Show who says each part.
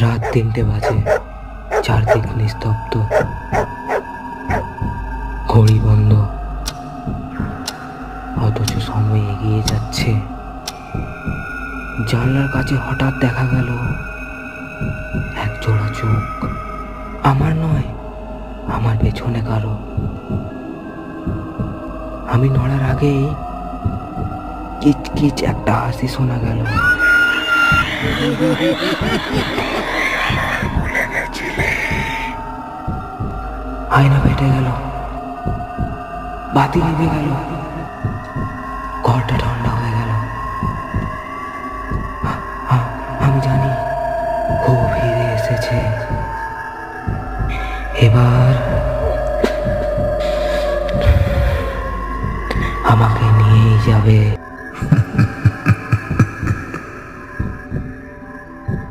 Speaker 1: রাত তিনটে বাজে, চারদিক নিস্তব্ধ, ঘড়ি বন্ধ। অথচ সময় এগিয়ে যাচ্ছে। জানলার কাছে হঠাৎ দেখা গেল এক জোড়া চোখ। আমার নয়, আমার পেছনে কারও। আমি নড়ার আগেই কিচ কিচ একটা হাসি শোনা গেল। আয়না ফেটে গেল। বাতি নিভে গেল। ঘরটা ঠান্ডা হয়ে গেল। আমি জানি ও ফিরে এসেছে। এবার আমাকে নিয়েই যাবে।